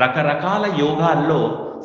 రకరకాల యోగాల్లో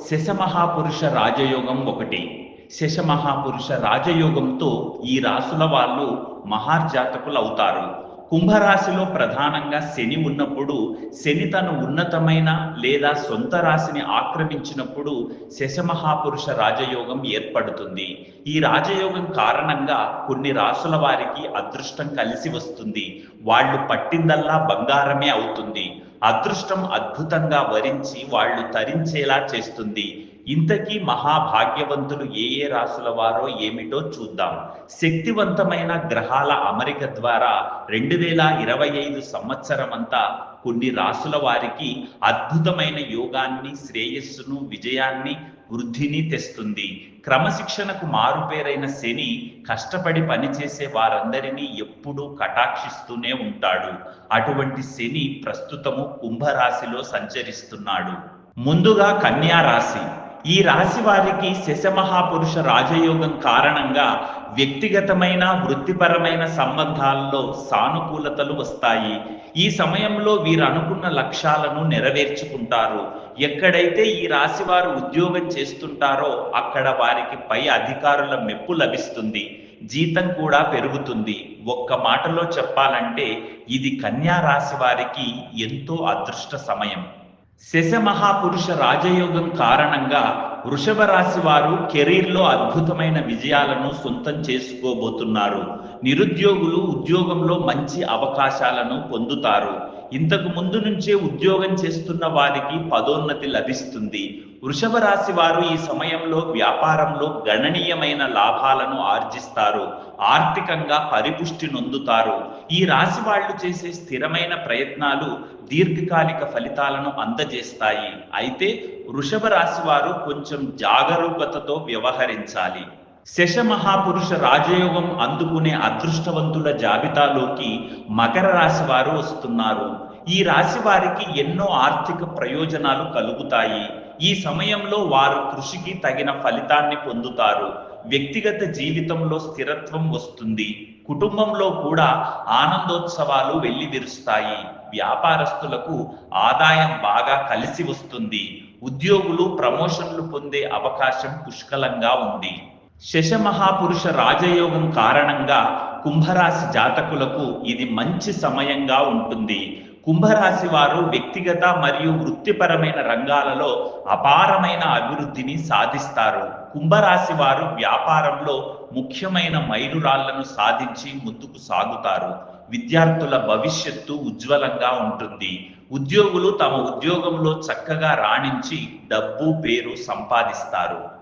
శశమహాపురుష రాజయోగం ఒకటి. శశమహాపురుష రాజయోగంతో ఈ రాసుల వాళ్ళు మహార్జాతకులు అవుతారు. కుంభరాశిలో ప్రధానంగా శని ఉన్నప్పుడు శని తను ఉన్నతమైన లేదా సొంత రాశిని ఆక్రమించినప్పుడు శశమహాపురుష రాజయోగం ఏర్పడుతుంది. ఈ రాజయోగం కారణంగా కొన్ని రాసుల వారికి అదృష్టం కలిసి వస్తుంది. వాళ్ళు పట్టిందల్లా బంగారమే అవుతుంది. అదృష్టం అద్భుతంగా వరించి వాళ్ళు తరించేలా చేస్తుంది. ఇంతకీ మహాభాగ్యవంతులు ఏ ఏ రాసుల వారో ఏమిటో చూద్దాం. శక్తివంతమైన గ్రహాల అమరిక ద్వారా రెండు వేల ఇరవై ఐదు సంవత్సరం అంతా కొన్ని రాసుల వారికి అద్భుతమైన యోగాన్ని శ్రేయస్సును విజయాన్ని వృద్ధిని తెస్తుంది. క్రమశిక్షణకు మారుపేరైన శని కష్టపడి పనిచేసే వారందరినీ ఎప్పుడూ కటాక్షిస్తూనే ఉంటాడు. అటువంటి శని ప్రస్తుతము కుంభరాశిలో సంచరిస్తున్నాడు. ముందుగా కన్యా రాశి. ఈ రాశి వారికి శశమహాపురుష రాజయోగం కారణంగా వ్యక్తిగతమైన వృత్తిపరమైన సంబంధాల్లో సానుకూలతలు వస్తాయి. ఈ సమయంలో వీరు అనుకున్న లక్ష్యాలను నెరవేర్చుకుంటారు. ఎక్కడైతే ఈ రాశి వారు ఉద్యోగం చేస్తుంటారో అక్కడ వారికి పై అధికారుల మెప్పు లభిస్తుంది. జీతం కూడా పెరుగుతుంది. ఒక్క మాటలో చెప్పాలంటే ఇది కన్యా రాశి వారికి ఎంతో అదృష్ట సమయం. శశ మహాపురుష రాజయోగం కారణంగా వృషభ రాశి వారు కెరీర్లో అద్భుతమైన విజయాలను సొంతం చేసుకోబోతున్నారు. నిరుద్యోగులు ఉద్యోగంలో మంచి అవకాశాలను పొందుతారు. ఇంతకు ముందు నుంచే ఉద్యోగం చేస్తున్న వారికి పదోన్నతి లభిస్తుంది. వృషభ రాశి వారు ఈ సమయంలో వ్యాపారంలో గణనీయమైన లాభాలను ఆర్జిస్తారు ఆర్థికంగా పరిపుష్టి నొందుతారు. ఈ రాశి వాళ్ళు చేసే స్థిరమైన ప్రయత్నాలు దీర్ఘకాలిక ఫలితాలను అందజేస్తాయి. అయితే వృషభ రాశి వారు కొంచెం జాగరూకతతో వ్యవహరించాలి. శశ మహాపురుష రాజయోగం అందుకునే అదృష్టవంతుల జాబితాలోకి మకర రాశి వారు వస్తున్నారు. ఈ రాశి వారికి ఎన్నో ఆర్థిక ప్రయోజనాలు కలుగుతాయి. ఈ సమయంలో వారు కృషికి తగిన ఫలితాన్ని పొందుతారు. వ్యక్తిగత జీవితంలో స్థిరత్వం వస్తుంది. కుటుంబంలో కూడా ఆనందోత్సవాలు వెల్లివిరుస్తాయి వ్యాపారస్తులకు ఆదాయం బాగా కలిసి వస్తుంది. ఉద్యోగులు ప్రమోషన్లు పొందే అవకాశం పుష్కలంగా ఉంది. శశమహాపురుష రాజయోగం కారణంగా కుంభరాశి జాతకులకు ఇది మంచి సమయంగా ఉంటుంది. కుంభరాశి వారు వ్యక్తిగత మరియు వృత్తిపరమైన రంగాలలో అపారమైన అభివృద్ధిని సాధిస్తారు. కుంభరాశి వారు వ్యాపారంలో ముఖ్యమైన మైలురాళ్ళను సాధించి ముందుకు సాగుతారు. విద్యార్థుల భవిష్యత్తు ఉజ్వలంగా ఉంటుంది. ఉద్యోగులు తమ ఉద్యోగంలో చక్కగా రాణించి డబ్బు పేరు సంపాదిస్తారు.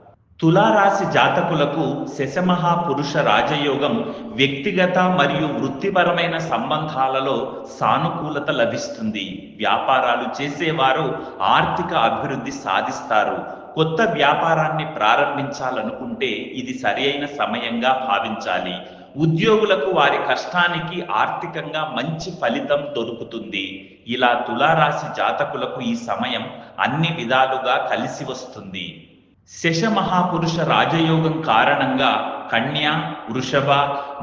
తులారాశి జాతకులకు శశమహా పురుష రాజయోగం వ్యక్తిగత మరియు వృత్తిపరమైన సంబంధాలలో సానుకూలత లభిస్తుంది. వ్యాపారాలు చేసేవారు ఆర్థిక అభివృద్ధి సాధిస్తారు. కొత్త వ్యాపారాన్ని ప్రారంభించాలనుకుంటే ఇది సరియైన సమయంగా భావించాలి. ఉద్యోగులకు వారి కష్టానికి ఆర్థికంగా మంచి ఫలితం దొరుకుతుంది. ఇలా తులారాశి జాతకులకు ఈ సమయం అన్ని విధాలుగా కలిసి వస్తుంది. శశ మహాపురుష రాజయోగం కారణంగా కన్య వృషభ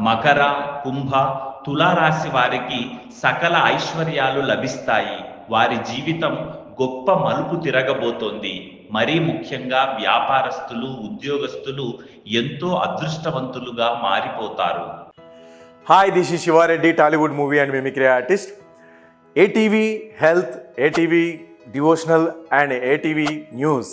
మకర కుంభ తులారాశి వారికి సకల ఐశ్వర్యాలు లభిస్తాయి. వారి జీవితం గొప్ప మలుపు తిరగబోతోంది. మరీ ముఖ్యంగా వ్యాపారస్తులు ఉద్యోగస్తులు ఎంతో అదృష్టవంతులుగా మారిపోతారు. Hi this is Sivareddy Tollywood movie and mimicry artist ATV health ATV devotional and ATV news